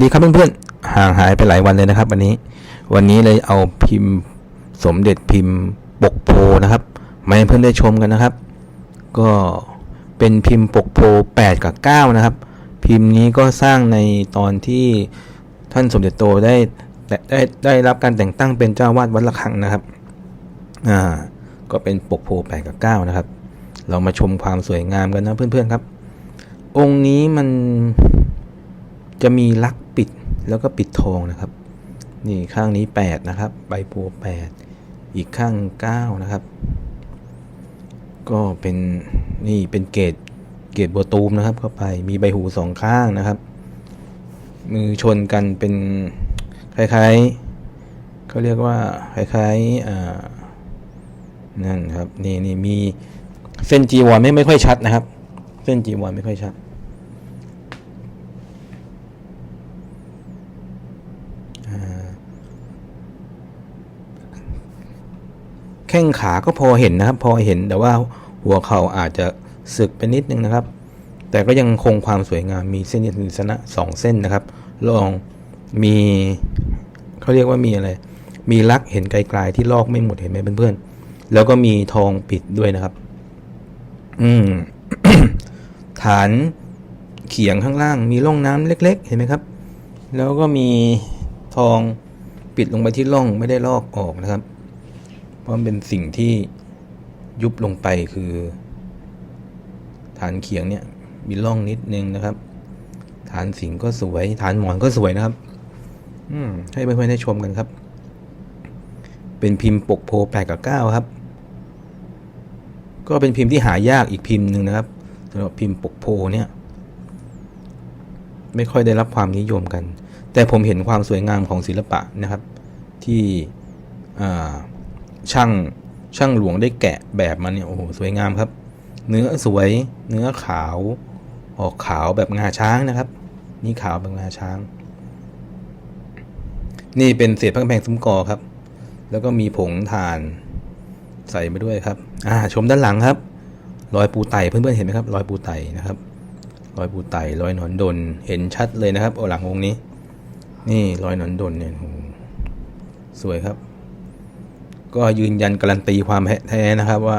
ดีครับเพื่อนๆ ห่างหายไปหลายวันเลยนะครับ วันนี้ วันนี้เลยเอาพิมพ์สมเด็จพิมพ์ปกโพนะครับมาให้เพื่อนได้ชมกันนะครับ ก็เป็นพิมพ์ปกโพ 8 กับ 9 นะครับ พิมพ์นี้ก็สร้างในตอนที่ท่านสมเด็จโตได้ได้ได้ได้รับการแต่งตั้งเป็นเจ้าวาดวัดระฆังนะครับ อ่า ก็เป็นปกโพ 8 กับ 9 นะครับ เรามาชมความสวยงามกันนะเพื่อนๆครับ องค์นี้มันจะมีลักปิด แล้วก็ปิดทองนะครับ นี่ข้างนี้ 8 นะครับ ใบโพ8อีกข้าง 9 นะครับ ก็เป็นนี่เป็นเกตเกตบัวตูมนะครับ เข้าไปมีใบหูสองข้างนะครับ มือชนกันเป็นคล้ายๆเขาเรียกว่าคล้ายๆนั่นครับนี่นี่มีเส้นจีวรไม่ไม่ค่อยชัดนะครับ เส้นจีวรไม่ค่อยชัด แข้งขาก็พอเห็นนะครับ พอเห็นแต่ว่าหัวเข่าอาจจะสึกไปนิดนึงนะครับ แต่ก็ยังคงความสวยงามมีเส้นยืนสนะสองเส้นนะครับ ลองมีเขาเรียกว่ามีอะไร มีลักเห็นไกลๆที่ลอกไม่หมดเห็นไหมเพื่อนๆแล้วก็มีทองปิดด้วยนะครับ อืมฐานเขียงข้างล่าง มีร่องน้ำเล็ก ๆ เห็นไหมครับ แล้วก็มีทองปิดลงไปที่ร่องไม่ได้ลอกออกนะครับ ราะมันเป็นสิ่งที่ยุบลงไปคือ ฐานเขียงเนี่ยมีร่องนิดนึงนะครับ ฐานสิงก็สวย ฐานหมอนก็สวยนะครับ อืมให้เพื่อนๆได้ชมกันครับ เป็นพิมพ์ปกโพแปดกับเก้าครับ ก็เป็นพิมพ์ที่หายากอีกพิมพ์หนึ่งนะครับสำหรับพิมพ์ปกโพเนี่ย ไม่ค่อยได้รับความนิยมกัน แต่ผมเห็นความสวยงามของศิลปะนะครับ ที่อ่า ช่างช่างหลวงได้แกะแบบมันเนี่ยโอ้โหสวยงามครับ เนื้อสวย เนื้อขาว ออกขาวแบบงาช้างนะครับ นี่ขาวแบบงาช้าง นี่เป็นเศษพระกแพงซุ้มกอครับ แล้วก็มีผงถ่านใส่มาด้วยครับ อ่า ชมด้านหลังครับ รอยปูไตเพื่อนๆเห็นไหมครับ รอยปูไตนะครับ รอยปูไตรอยหนอนดน เห็นชัดเลยนะครับเอาหลังองค์นี้ นี่รอยหนอนดนเนี่ยโอ้โหสวยครับ ก็ยืนยันการันตีความแท้นะครับว่า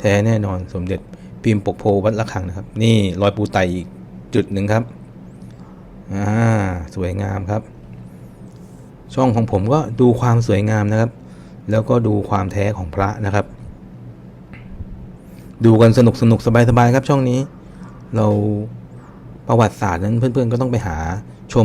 แท้แน่นอนสมเด็จพิมพ์ปกโพวัดระฆังนะครับ นี่รอยปูไตอีกจุดหนึ่งครับอ่าสวยงามครับ ช่องของผมก็ดูความสวยงามนะครับ แล้วก็ดูความแท้ของพระนะครับ ดูกันสนุกสนุกสบายสบายครับช่องนี้ เราประวัติศาสตร์นั้นเพื่อนๆก็ต้องไปหาชม